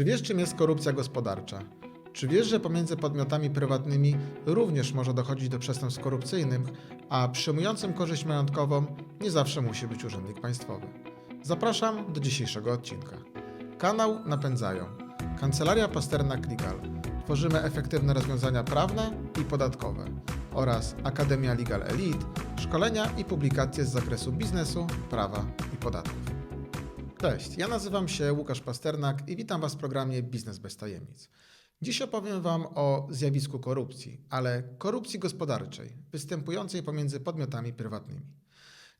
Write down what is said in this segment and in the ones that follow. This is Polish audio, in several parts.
Czy wiesz, czym jest korupcja gospodarcza? Czy wiesz, że pomiędzy podmiotami prywatnymi również może dochodzić do przestępstw korupcyjnych, a przyjmującym korzyść majątkową nie zawsze musi być urzędnik państwowy? Zapraszam do dzisiejszego odcinka. Kanał napędzają Kancelaria Pasternak Legal. Tworzymy efektywne rozwiązania prawne i podatkowe oraz Akademia Legal Elite, szkolenia i publikacje z zakresu biznesu, prawa i podatków. Cześć, ja nazywam się Łukasz Pasternak i witam Was w programie Biznes bez tajemnic. Dziś opowiem Wam o zjawisku korupcji, ale korupcji gospodarczej, występującej pomiędzy podmiotami prywatnymi.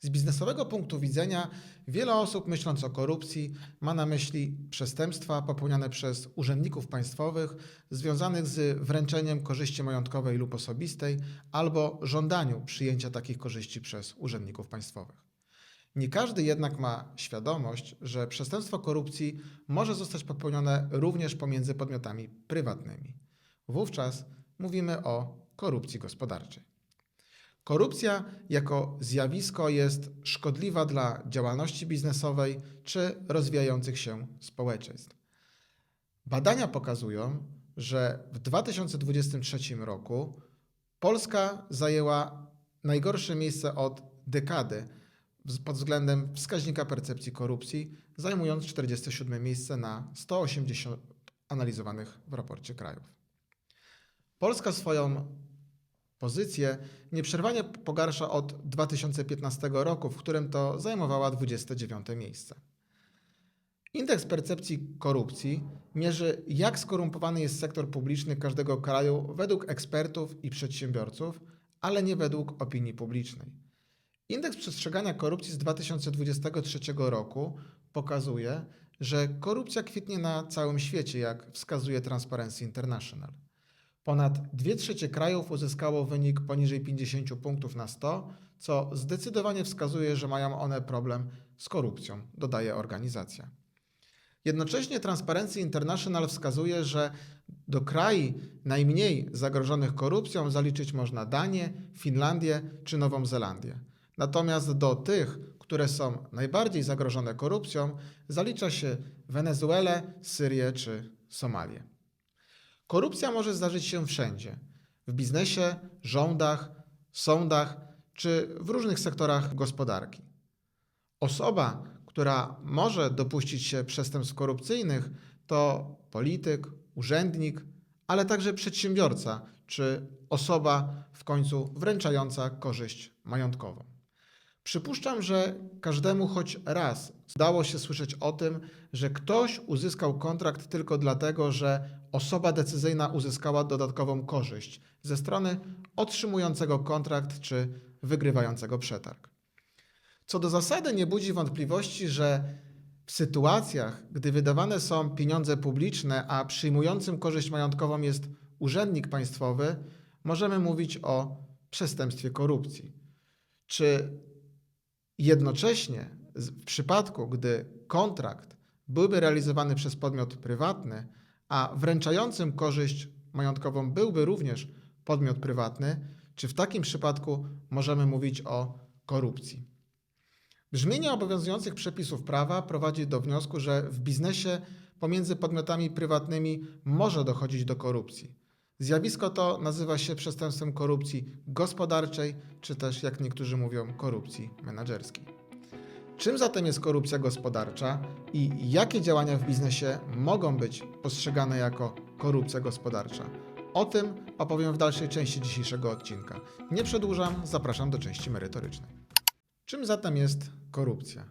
Z biznesowego punktu widzenia wiele osób myśląc o korupcji ma na myśli przestępstwa popełniane przez urzędników państwowych związanych z wręczeniem korzyści majątkowej lub osobistej albo żądaniu przyjęcia takich korzyści przez urzędników państwowych. Nie każdy jednak ma świadomość, że przestępstwo korupcji może zostać popełnione również pomiędzy podmiotami prywatnymi. Wówczas mówimy o korupcji gospodarczej. Korupcja jako zjawisko jest szkodliwa dla działalności biznesowej czy rozwijających się społeczeństw. Badania pokazują, że w 2023 roku Polska zajęła najgorsze miejsce od dekady pod względem wskaźnika percepcji korupcji, zajmując 47 miejsce na 180 analizowanych w raporcie krajów. Polska swoją pozycję nieprzerwanie pogarsza od 2015 roku, w którym to zajmowała 29 miejsce. Indeks percepcji korupcji mierzy, jak skorumpowany jest sektor publiczny każdego kraju według ekspertów i przedsiębiorców, ale nie według opinii publicznej. Indeks przestrzegania korupcji z 2023 roku pokazuje, że korupcja kwitnie na całym świecie, jak wskazuje Transparency International. Ponad 2 trzecie krajów uzyskało wynik poniżej 50 punktów na 100, co zdecydowanie wskazuje, że mają one problem z korupcją, dodaje organizacja. Jednocześnie Transparency International wskazuje, że do krajów najmniej zagrożonych korupcją zaliczyć można Danię, Finlandię czy Nową Zelandię. Natomiast do tych, które są najbardziej zagrożone korupcją, zalicza się Wenezuelę, Syrię czy Somalię. Korupcja może zdarzyć się wszędzie w biznesie, rządach, sądach czy w różnych sektorach gospodarki. Osoba, która może dopuścić się przestępstw korupcyjnych, to polityk, urzędnik, ale także przedsiębiorca czy osoba w końcu wręczająca korzyść majątkową. Przypuszczam, że każdemu choć raz zdało się słyszeć o tym, że ktoś uzyskał kontrakt tylko dlatego, że osoba decyzyjna uzyskała dodatkową korzyść ze strony otrzymującego kontrakt czy wygrywającego przetarg. Co do zasady nie budzi wątpliwości, że w sytuacjach, gdy wydawane są pieniądze publiczne, a przyjmującym korzyść majątkową jest urzędnik państwowy, możemy mówić o przestępstwie korupcji. Czy jednocześnie w przypadku, gdy kontrakt byłby realizowany przez podmiot prywatny, a wręczającym korzyść majątkową byłby również podmiot prywatny, czy w takim przypadku możemy mówić o korupcji? Brzmienie obowiązujących przepisów prawa prowadzi do wniosku, że w biznesie pomiędzy podmiotami prywatnymi może dochodzić do korupcji. Zjawisko to nazywa się przestępstwem korupcji gospodarczej, czy też, jak niektórzy mówią, korupcji menedżerskiej. Czym zatem jest korupcja gospodarcza i jakie działania w biznesie mogą być postrzegane jako korupcja gospodarcza? O tym opowiem w dalszej części dzisiejszego odcinka. Nie przedłużam, zapraszam do części merytorycznej. Czym zatem jest korupcja?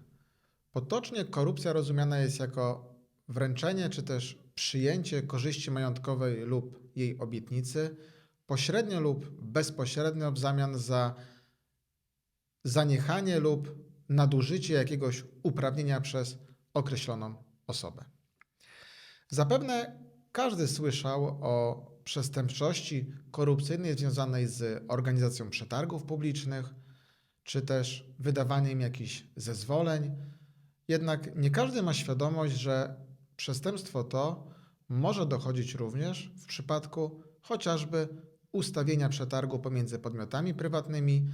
Potocznie korupcja rozumiana jest jako wręczenie czy też przyjęcie korzyści majątkowej lub jej obietnicy, pośrednio lub bezpośrednio w zamian za zaniechanie lub nadużycie jakiegoś uprawnienia przez określoną osobę. Zapewne każdy słyszał o przestępczości korupcyjnej związanej z organizacją przetargów publicznych, czy też wydawaniem jakichś zezwoleń. Jednak nie każdy ma świadomość, że przestępstwo to może dochodzić również w przypadku chociażby ustawienia przetargu pomiędzy podmiotami prywatnymi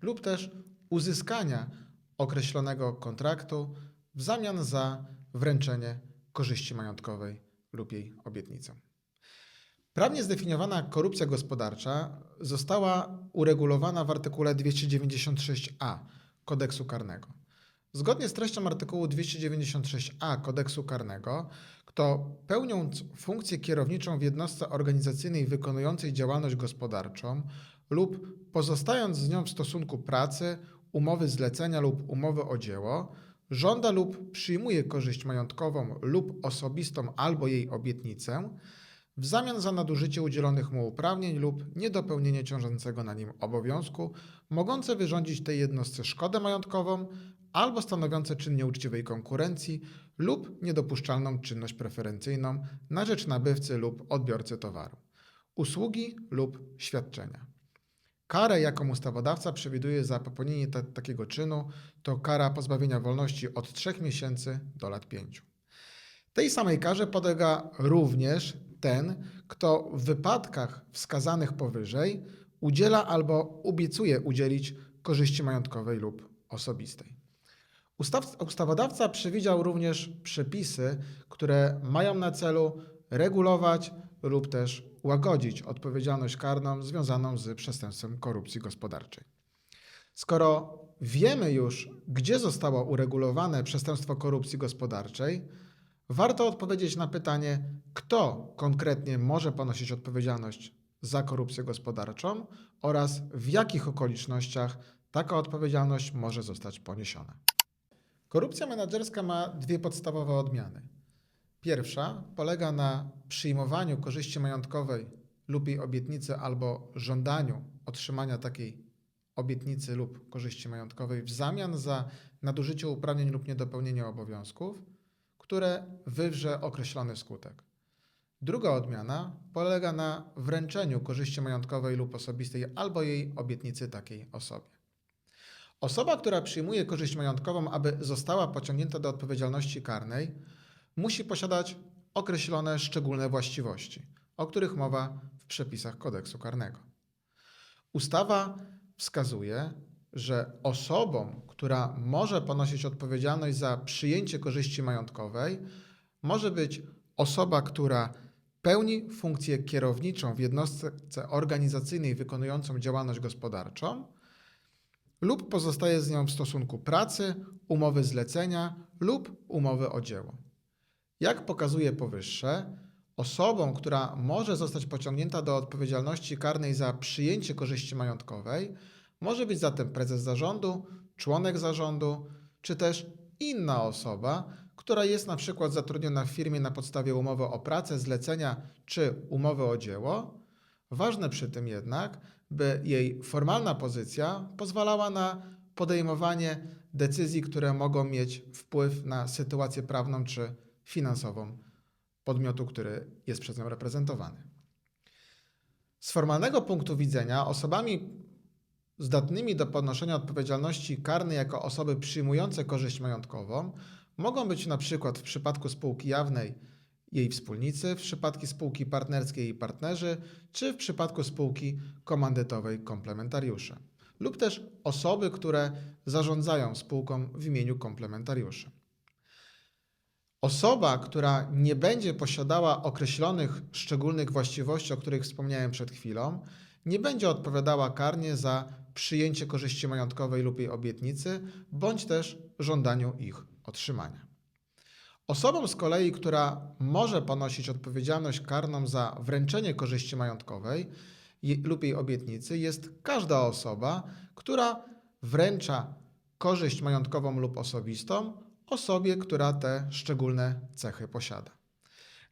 lub też uzyskania określonego kontraktu w zamian za wręczenie korzyści majątkowej lub jej obietnicę. Prawnie zdefiniowana korupcja gospodarcza została uregulowana w artykule 296a kodeksu karnego. Zgodnie z treścią artykułu 296a kodeksu karnego, kto pełniąc funkcję kierowniczą w jednostce organizacyjnej wykonującej działalność gospodarczą lub pozostając z nią w stosunku pracy, umowy zlecenia lub umowy o dzieło, żąda lub przyjmuje korzyść majątkową lub osobistą albo jej obietnicę, w zamian za nadużycie udzielonych mu uprawnień lub niedopełnienie ciążącego na nim obowiązku, mogące wyrządzić tej jednostce szkodę majątkową albo stanowiące czyn nieuczciwej konkurencji lub niedopuszczalną czynność preferencyjną na rzecz nabywcy lub odbiorcy towaru, usługi lub świadczenia. Karę, jaką ustawodawca przewiduje za popełnienie ta- takiego czynu, to kara pozbawienia wolności od 3 miesięcy do lat 5. Tej samej karze podlega również ten, kto w wypadkach wskazanych powyżej udziela albo obiecuje udzielić korzyści majątkowej lub osobistej. Ustaw, ustawodawca przewidział również przepisy, które mają na celu regulować lub też łagodzić odpowiedzialność karną związaną z przestępstwem korupcji gospodarczej. Skoro wiemy już, gdzie zostało uregulowane przestępstwo korupcji gospodarczej, warto odpowiedzieć na pytanie, kto konkretnie może ponosić odpowiedzialność za korupcję gospodarczą oraz w jakich okolicznościach taka odpowiedzialność może zostać poniesiona. Korupcja menedżerska ma dwie podstawowe odmiany. Pierwsza polega na przyjmowaniu korzyści majątkowej lub jej obietnicy albo żądaniu otrzymania takiej obietnicy lub korzyści majątkowej w zamian za nadużycie uprawnień lub niedopełnienie obowiązków, które wywrze określony skutek. Druga odmiana polega na wręczeniu korzyści majątkowej lub osobistej albo jej obietnicy takiej osobie. Osoba, która przyjmuje korzyść majątkową, aby została pociągnięta do odpowiedzialności karnej, musi posiadać określone szczególne właściwości, o których mowa w przepisach kodeksu karnego. Ustawa wskazuje, że osobą, która może ponosić odpowiedzialność za przyjęcie korzyści majątkowej, może być osoba, która pełni funkcję kierowniczą w jednostce organizacyjnej wykonującą działalność gospodarczą lub pozostaje z nią w stosunku pracy, umowy zlecenia lub umowy o dzieło. Jak pokazuje powyższe, osobą, która może zostać pociągnięta do odpowiedzialności karnej za przyjęcie korzyści majątkowej, może być zatem prezes zarządu, członek zarządu, czy też inna osoba, która jest na przykład zatrudniona w firmie na podstawie umowy o pracę, zlecenia czy umowy o dzieło. Ważne przy tym jednak, by jej formalna pozycja pozwalała na podejmowanie decyzji, które mogą mieć wpływ na sytuację prawną czy finansową podmiotu, który jest przez nią reprezentowany. Z formalnego punktu widzenia osobami zdatnymi do ponoszenia odpowiedzialności karnej jako osoby przyjmujące korzyść majątkową mogą być na przykład w przypadku spółki jawnej jej wspólnicy, w przypadku spółki partnerskiej jej partnerzy, czy w przypadku spółki komandytowej komplementariusze, lub też osoby, które zarządzają spółką w imieniu komplementariuszy. Osoba, która nie będzie posiadała określonych szczególnych właściwości, o których wspomniałem przed chwilą, nie będzie odpowiadała karnie za przyjęcie korzyści majątkowej lub jej obietnicy, bądź też żądaniu ich otrzymania. Osobą z kolei, która może ponosić odpowiedzialność karną za wręczenie korzyści majątkowej lub jej obietnicy, jest każda osoba, która wręcza korzyść majątkową lub osobistą osobie, która te szczególne cechy posiada.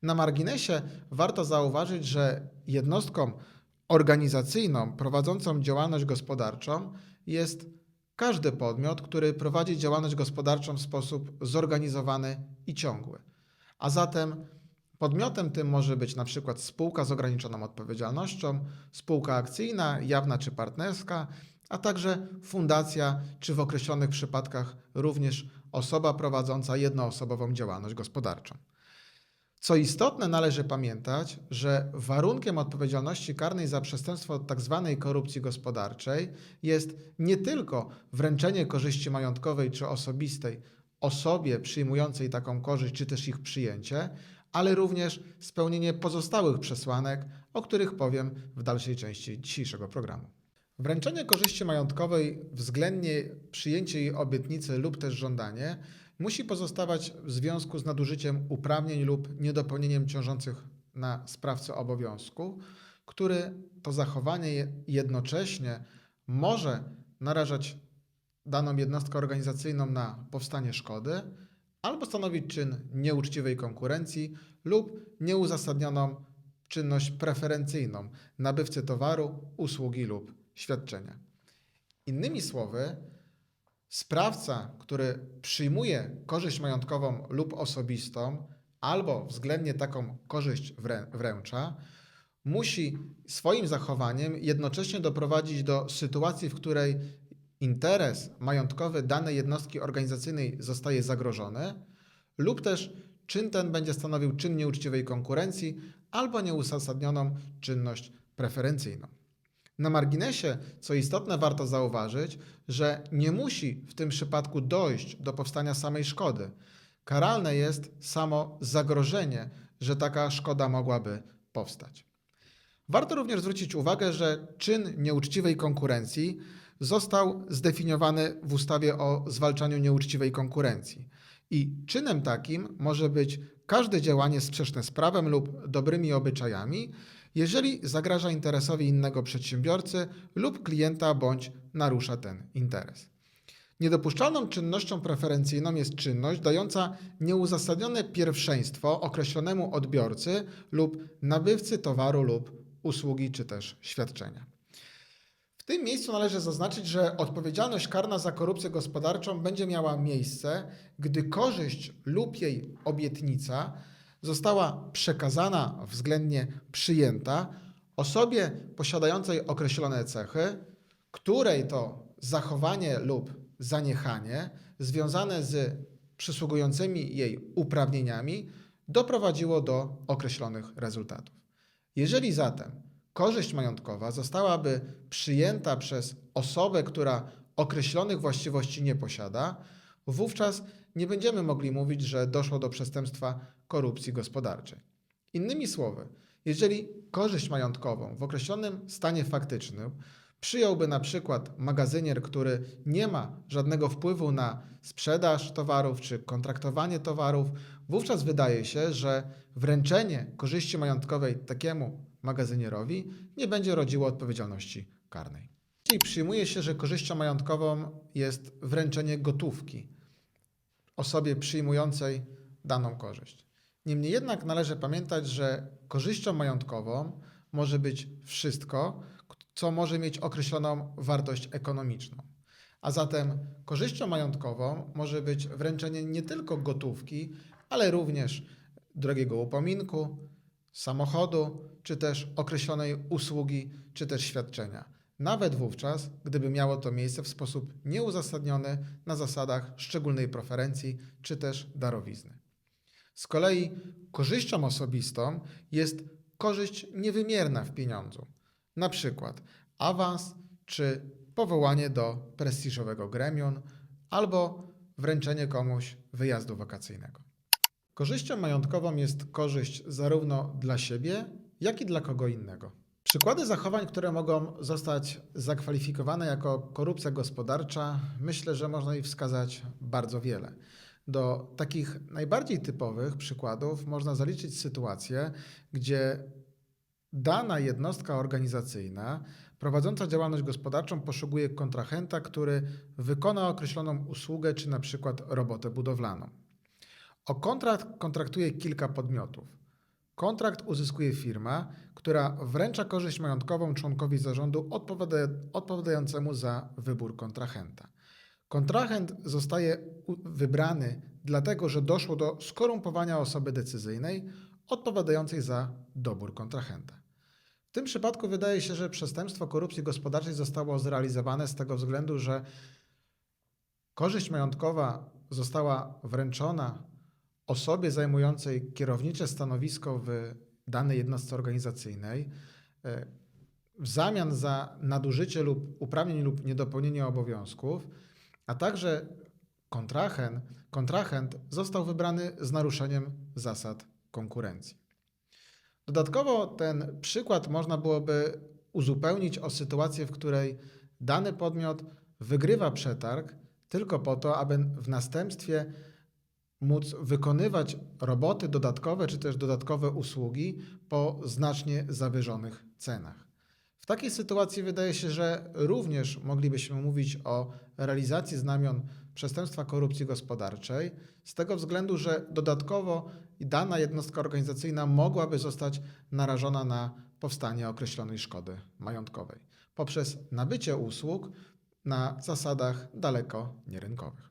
Na marginesie warto zauważyć, że jednostką organizacyjną prowadzącą działalność gospodarczą jest każdy podmiot, który prowadzi działalność gospodarczą w sposób zorganizowany i ciągły. A zatem podmiotem tym może być przykład spółka z ograniczoną odpowiedzialnością, spółka akcyjna, jawna czy partnerska, a także fundacja, czy w określonych przypadkach również osoba prowadząca jednoosobową działalność gospodarczą. Co istotne, należy pamiętać, że warunkiem odpowiedzialności karnej za przestępstwo tzw. korupcji gospodarczej jest nie tylko wręczenie korzyści majątkowej czy osobistej osobie przyjmującej taką korzyść, czy też ich przyjęcie, ale również spełnienie pozostałych przesłanek, o których powiem w dalszej części dzisiejszego programu. Wręczenie korzyści majątkowej, względnie przyjęcie jej obietnicy lub też żądanie, musi pozostawać w związku z nadużyciem uprawnień lub niedopełnieniem ciążących na sprawcę obowiązku, który to zachowanie je- jednocześnie może narażać daną jednostkę organizacyjną na powstanie szkody, albo stanowić czyn nieuczciwej konkurencji lub nieuzasadnioną czynność preferencyjną nabywcy towaru, usługi lub świadczenia. Innymi słowy, sprawca, który przyjmuje korzyść majątkową lub osobistą, albo względnie taką korzyść wrę- wręcza, musi swoim zachowaniem jednocześnie doprowadzić do sytuacji, w której interes majątkowy danej jednostki organizacyjnej zostaje zagrożony, lub też czyn ten będzie stanowił czyn nieuczciwej konkurencji albo nieuzasadnioną czynność preferencyjną. Na marginesie, co istotne, warto zauważyć, że nie musi w tym przypadku dojść do powstania samej szkody. Karalne jest samo zagrożenie, że taka szkoda mogłaby powstać. Warto również zwrócić uwagę, że czyn nieuczciwej konkurencji został zdefiniowany w ustawie o zwalczaniu nieuczciwej konkurencji. I czynem takim może być każde działanie sprzeczne z prawem lub dobrymi obyczajami, jeżeli zagraża interesowi innego przedsiębiorcy lub klienta bądź narusza ten interes. Niedopuszczalną czynnością preferencyjną jest czynność dająca nieuzasadnione pierwszeństwo określonemu odbiorcy lub nabywcy towaru lub usługi czy też świadczenia. W tym miejscu należy zaznaczyć, że odpowiedzialność karna za korupcję gospodarczą będzie miała miejsce, gdy korzyść lub jej obietnica została przekazana, względnie przyjęta osobie posiadającej określone cechy, której to zachowanie lub zaniechanie związane z przysługującymi jej uprawnieniami doprowadziło do określonych rezultatów. Jeżeli zatem korzyść majątkowa zostałaby przyjęta przez osobę, która określonych właściwości nie posiada, wówczas nie będziemy mogli mówić, że doszło do przestępstwa korupcji gospodarczej. Innymi słowy, jeżeli korzyść majątkową w określonym stanie faktycznym przyjąłby na przykład magazynier, który nie ma żadnego wpływu na sprzedaż towarów czy kontraktowanie towarów, wówczas wydaje się, że wręczenie korzyści majątkowej takiemu magazynierowi nie będzie rodziło odpowiedzialności karnej. Dzisiaj przyjmuje się, że korzyścią majątkową jest wręczenie gotówki osobie przyjmującej daną korzyść. Niemniej jednak należy pamiętać, że korzyścią majątkową może być wszystko, co może mieć określoną wartość ekonomiczną. A zatem korzyścią majątkową może być wręczenie nie tylko gotówki, ale również drogiego upominku, samochodu, czy też określonej usługi, czy też świadczenia. Nawet wówczas, gdyby miało to miejsce w sposób nieuzasadniony na zasadach szczególnej preferencji, czy też darowizny. Z kolei korzyścią osobistą jest korzyść niewymierna w pieniądzu, na przykład awans czy powołanie do prestiżowego gremium albo wręczenie komuś wyjazdu wakacyjnego. Korzyścią majątkową jest korzyść zarówno dla siebie, jak i dla kogo innego. Przykłady zachowań, które mogą zostać zakwalifikowane jako korupcja gospodarcza, myślę, że można ich wskazać bardzo wiele. Do takich najbardziej typowych przykładów można zaliczyć sytuację, gdzie dana jednostka organizacyjna prowadząca działalność gospodarczą poszukuje kontrahenta, który wykona określoną usługę czy na przykład robotę budowlaną. O kontrakt kontraktuje kilka podmiotów. Kontrakt uzyskuje firma, która wręcza korzyść majątkową członkowi zarządu odpowiada, odpowiadającemu za wybór kontrahenta. Kontrahent zostaje wybrany dlatego, że doszło do skorumpowania osoby decyzyjnej odpowiadającej za dobór kontrahenta. W tym przypadku wydaje się, że przestępstwo korupcji gospodarczej zostało zrealizowane z tego względu, że korzyść majątkowa została wręczona osobie zajmującej kierownicze stanowisko w danej jednostce organizacyjnej e, w zamian za nadużycie lub uprawnień lub niedopełnienie obowiązków, a także kontrahent, kontrahent został wybrany z naruszeniem zasad konkurencji. Dodatkowo ten przykład można byłoby uzupełnić o sytuację, w której dany podmiot wygrywa przetarg tylko po to, aby w następstwie móc wykonywać roboty dodatkowe czy też dodatkowe usługi po znacznie zawyżonych cenach. W takiej sytuacji wydaje się, że również moglibyśmy mówić o realizacji znamion przestępstwa korupcji gospodarczej, z tego względu, że dodatkowo dana jednostka organizacyjna mogłaby zostać narażona na powstanie określonej szkody majątkowej poprzez nabycie usług na zasadach daleko nierynkowych.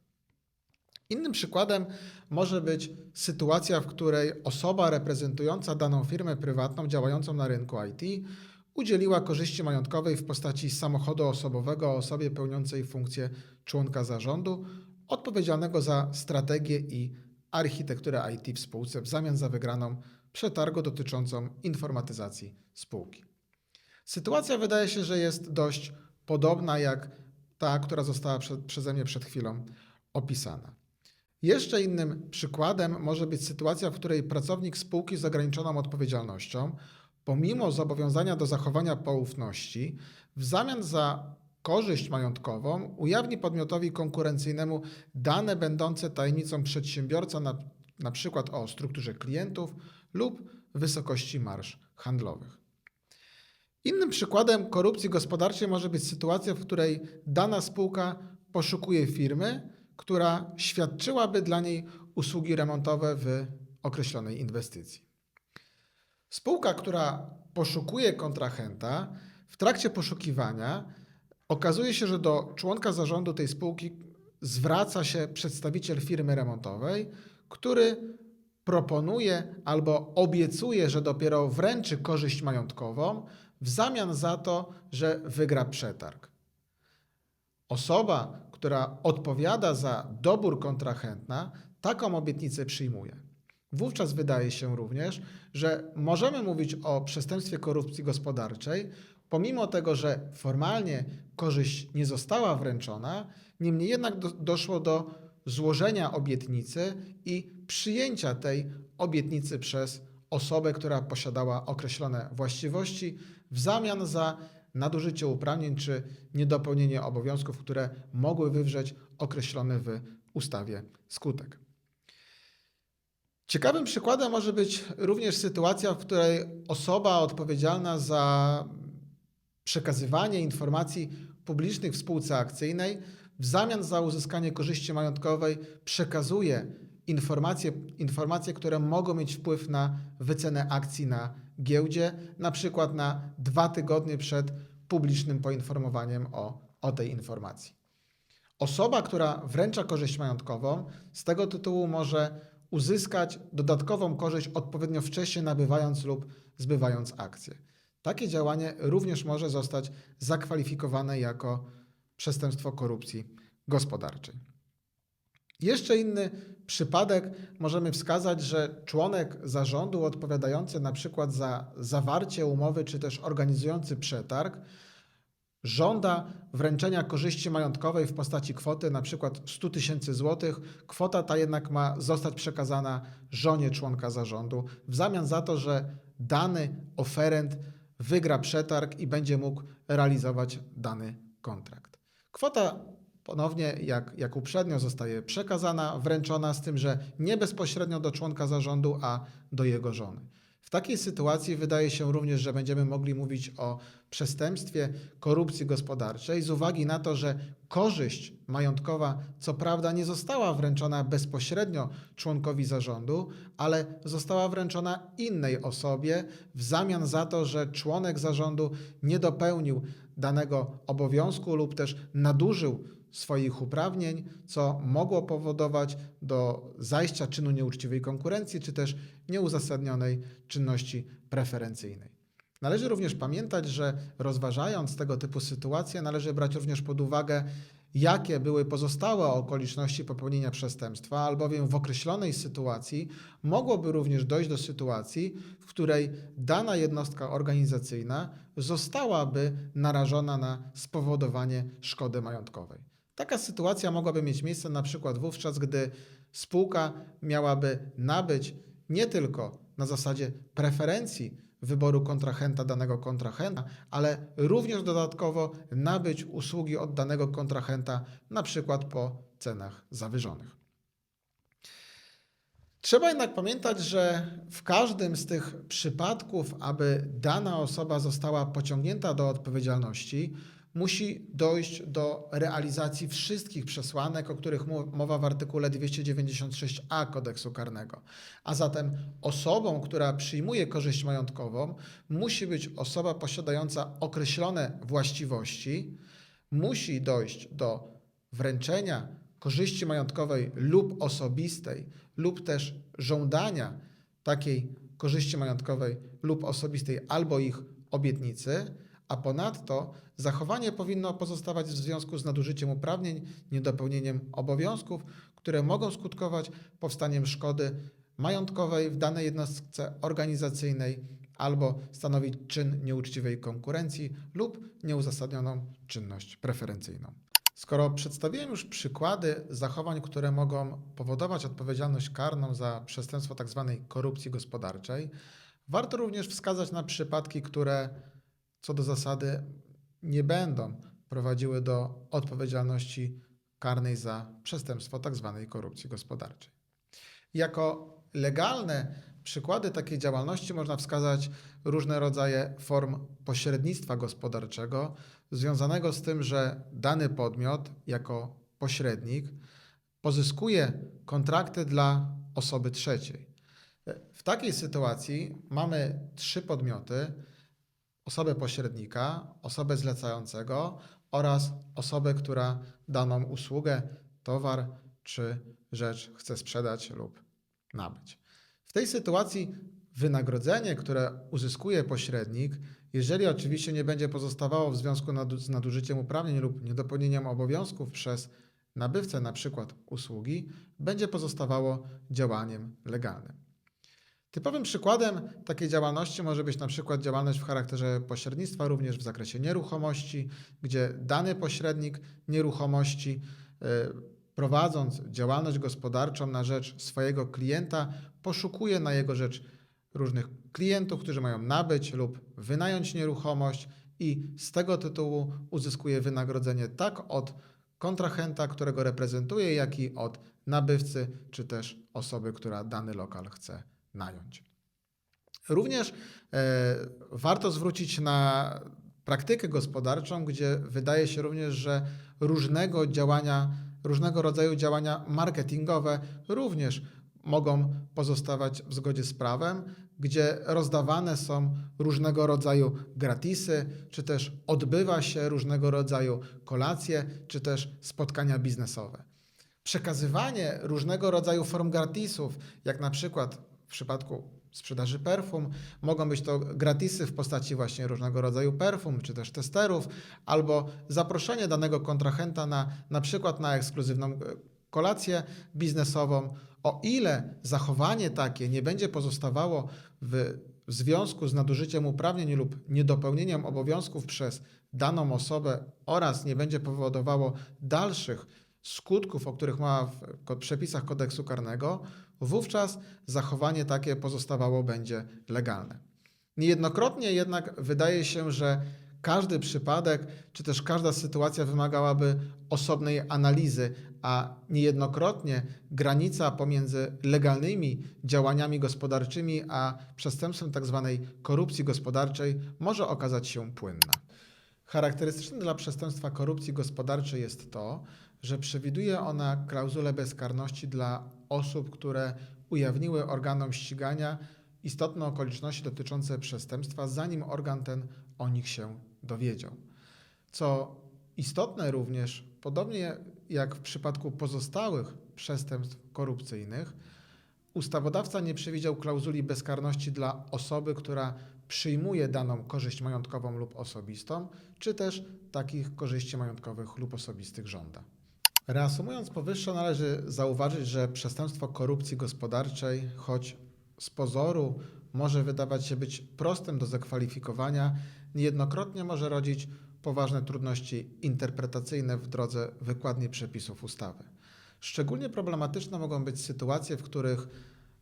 Innym przykładem może być sytuacja, w której osoba reprezentująca daną firmę prywatną działającą na rynku IT udzieliła korzyści majątkowej w postaci samochodu osobowego osobie pełniącej funkcję członka zarządu odpowiedzialnego za strategię i architekturę IT w spółce w zamian za wygraną przetargu dotyczącą informatyzacji spółki. Sytuacja wydaje się, że jest dość podobna jak ta, która została prze, przeze mnie przed chwilą opisana. Jeszcze innym przykładem może być sytuacja, w której pracownik spółki z ograniczoną odpowiedzialnością, pomimo zobowiązania do zachowania poufności, w zamian za korzyść majątkową ujawni podmiotowi konkurencyjnemu dane będące tajemnicą przedsiębiorca, na, na przykład o strukturze klientów lub wysokości marsz handlowych. Innym przykładem korupcji gospodarczej może być sytuacja, w której dana spółka poszukuje firmy, która świadczyłaby dla niej usługi remontowe w określonej inwestycji. Spółka, która poszukuje kontrahenta, w trakcie poszukiwania okazuje się, że do członka zarządu tej spółki zwraca się przedstawiciel firmy remontowej, który proponuje albo obiecuje, że dopiero wręczy korzyść majątkową w zamian za to, że wygra przetarg. Osoba, która odpowiada za dobór kontrahentna, taką obietnicę przyjmuje. Wówczas wydaje się również, że możemy mówić o przestępstwie korupcji gospodarczej, pomimo tego, że formalnie korzyść nie została wręczona, niemniej jednak do, doszło do złożenia obietnicy i przyjęcia tej obietnicy przez osobę, która posiadała określone właściwości w zamian za nadużycie uprawnień czy niedopełnienie obowiązków, które mogły wywrzeć określony w ustawie skutek. Ciekawym przykładem może być również sytuacja, w której osoba odpowiedzialna za przekazywanie informacji publicznych w spółce akcyjnej w zamian za uzyskanie korzyści majątkowej przekazuje informacje, informacje, które mogą mieć wpływ na wycenę akcji na giełdzie, na przykład na dwa tygodnie przed publicznym poinformowaniem o, o tej informacji. Osoba, która wręcza korzyść majątkową, z tego tytułu może uzyskać dodatkową korzyść odpowiednio wcześnie nabywając lub zbywając akcje. Takie działanie również może zostać zakwalifikowane jako przestępstwo korupcji gospodarczej. Jeszcze inny przypadek możemy wskazać, że członek zarządu odpowiadający na przykład za zawarcie umowy czy też organizujący przetarg żąda wręczenia korzyści majątkowej w postaci kwoty na przykład 100 tysięcy złotych. Kwota ta jednak ma zostać przekazana żonie członka zarządu w zamian za to, że dany oferent wygra przetarg i będzie mógł realizować dany kontrakt. Kwota ponownie, jak, jak uprzednio, zostaje przekazana, wręczona, z tym, że nie bezpośrednio do członka zarządu, a do jego żony. W takiej sytuacji wydaje się również, że będziemy mogli mówić o przestępstwie korupcji gospodarczej z uwagi na to, że korzyść majątkowa, co prawda, nie została wręczona bezpośrednio członkowi zarządu, ale została wręczona innej osobie w zamian za to, że członek zarządu nie dopełnił danego obowiązku lub też nadużył swoich uprawnień, co mogło powodować do zajścia czynu nieuczciwej konkurencji, czy też nieuzasadnionej czynności preferencyjnej. Należy również pamiętać, że rozważając tego typu sytuacje, należy brać również pod uwagę, jakie były pozostałe okoliczności popełnienia przestępstwa, albowiem w określonej sytuacji mogłoby również dojść do sytuacji, w której dana jednostka organizacyjna zostałaby narażona na spowodowanie szkody majątkowej. Taka sytuacja mogłaby mieć miejsce na przykład wówczas, gdy spółka miałaby nabyć nie tylko na zasadzie preferencji wyboru kontrahenta danego kontrahenta, ale również dodatkowo nabyć usługi od danego kontrahenta, na przykład po cenach zawyżonych. Trzeba jednak pamiętać, że w każdym z tych przypadków, aby dana osoba została pociągnięta do odpowiedzialności, musi dojść do realizacji wszystkich przesłanek, o których mowa w artykule 296a kodeksu karnego. A zatem osobą, która przyjmuje korzyść majątkową, musi być osoba posiadająca określone właściwości, musi dojść do wręczenia korzyści majątkowej lub osobistej, lub też żądania takiej korzyści majątkowej lub osobistej albo ich obietnicy, a ponadto zachowanie powinno pozostawać w związku z nadużyciem uprawnień, niedopełnieniem obowiązków, które mogą skutkować powstaniem szkody majątkowej w danej jednostce organizacyjnej albo stanowić czyn nieuczciwej konkurencji lub nieuzasadnioną czynność preferencyjną. Skoro przedstawiłem już przykłady zachowań, które mogą powodować odpowiedzialność karną za przestępstwo tzw. korupcji gospodarczej, warto również wskazać na przypadki, które co do zasady nie będą prowadziły do odpowiedzialności karnej za przestępstwo tzw. korupcji gospodarczej. Jako legalne przykłady takiej działalności można wskazać różne rodzaje form pośrednictwa gospodarczego, związanego z tym, że dany podmiot jako pośrednik pozyskuje kontrakty dla osoby trzeciej. W takiej sytuacji mamy trzy podmioty: osobę pośrednika, osobę zlecającego oraz osobę, która daną usługę, towar czy rzecz chce sprzedać lub nabyć. W tej sytuacji wynagrodzenie, które uzyskuje pośrednik, jeżeli oczywiście nie będzie pozostawało w związku z nadużyciem uprawnień lub niedopełnieniem obowiązków przez nabywcę np. usługi, będzie pozostawało działaniem legalnym. Typowym przykładem takiej działalności może być na przykład działalność w charakterze pośrednictwa również w zakresie nieruchomości, gdzie dany pośrednik nieruchomości y, prowadząc działalność gospodarczą na rzecz swojego klienta, poszukuje na jego rzecz różnych klientów, którzy mają nabyć lub wynająć nieruchomość i z tego tytułu uzyskuje wynagrodzenie tak od kontrahenta, którego reprezentuje, jak i od nabywcy czy też osoby, która dany lokal chce nająć. Również e, warto zwrócić na praktykę gospodarczą, gdzie wydaje się również, że różnego działania, różnego rodzaju działania marketingowe również mogą pozostawać w zgodzie z prawem, gdzie rozdawane są różnego rodzaju gratisy, czy też odbywa się różnego rodzaju kolacje, czy też spotkania biznesowe. Przekazywanie różnego rodzaju form gratisów, jak na przykład w przypadku sprzedaży perfum, mogą być to gratisy w postaci właśnie różnego rodzaju perfum, czy też testerów, albo zaproszenie danego kontrahenta na na przykład na ekskluzywną e, kolację biznesową. O ile zachowanie takie nie będzie pozostawało w związku z nadużyciem uprawnień lub niedopełnieniem obowiązków przez daną osobę oraz nie będzie powodowało dalszych skutków, o których mowa w przepisach kodeksu karnego, wówczas zachowanie takie pozostawało będzie legalne. Niejednokrotnie jednak wydaje się, że każdy przypadek czy też każda sytuacja wymagałaby osobnej analizy, a niejednokrotnie granica pomiędzy legalnymi działaniami gospodarczymi a przestępstwem tzw. korupcji gospodarczej może okazać się płynna. Charakterystyczne dla przestępstwa korupcji gospodarczej jest to, że przewiduje ona klauzulę bezkarności dla osób, które ujawniły organom ścigania istotne okoliczności dotyczące przestępstwa, zanim organ ten o nich się dowiedział. Co istotne również, podobnie jak w przypadku pozostałych przestępstw korupcyjnych, ustawodawca nie przewidział klauzuli bezkarności dla osoby, która przyjmuje daną korzyść majątkową lub osobistą, czy też takich korzyści majątkowych lub osobistych żąda. Reasumując powyższe, należy zauważyć, że przestępstwo korupcji gospodarczej, choć z pozoru może wydawać się być prostym do zakwalifikowania, niejednokrotnie może rodzić poważne trudności interpretacyjne w drodze wykładni przepisów ustawy. Szczególnie problematyczne mogą być sytuacje, w których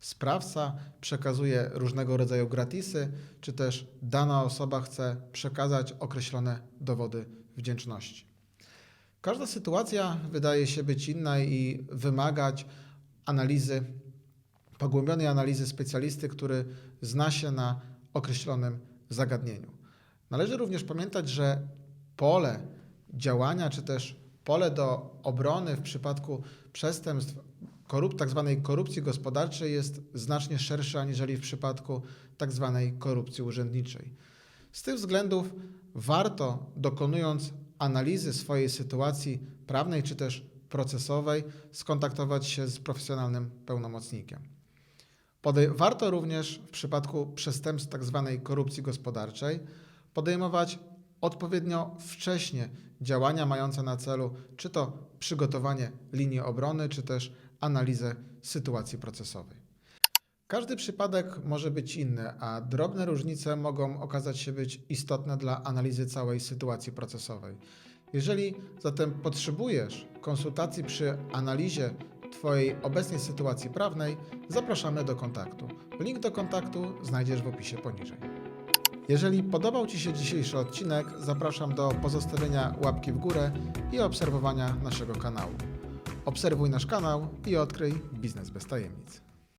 Sprawca przekazuje różnego rodzaju gratisy, czy też dana osoba chce przekazać określone dowody wdzięczności. Każda sytuacja wydaje się być inna i wymagać analizy, pogłębionej analizy specjalisty, który zna się na określonym zagadnieniu. Należy również pamiętać, że pole działania, czy też pole do obrony w przypadku przestępstw korup, tak zwanej korupcji gospodarczej jest znacznie szersze aniżeli w przypadku tak zwanej korupcji urzędniczej. Z tych względów warto, dokonując analizy swojej sytuacji prawnej czy też procesowej, skontaktować się z profesjonalnym pełnomocnikiem. Podej- warto również w przypadku przestępstw tak zwanej korupcji gospodarczej podejmować odpowiednio wcześnie działania mające na celu czy to przygotowanie linii obrony, czy też analizę sytuacji procesowej. Każdy przypadek może być inny, a drobne różnice mogą okazać się być istotne dla analizy całej sytuacji procesowej. Jeżeli zatem potrzebujesz konsultacji przy analizie Twojej obecnej sytuacji prawnej, zapraszamy do kontaktu. Link do kontaktu znajdziesz w opisie poniżej. Jeżeli podobał Ci się dzisiejszy odcinek, zapraszam do pozostawienia łapki w górę i obserwowania naszego kanału. Obserwuj nasz kanał i odkryj biznes bez tajemnic.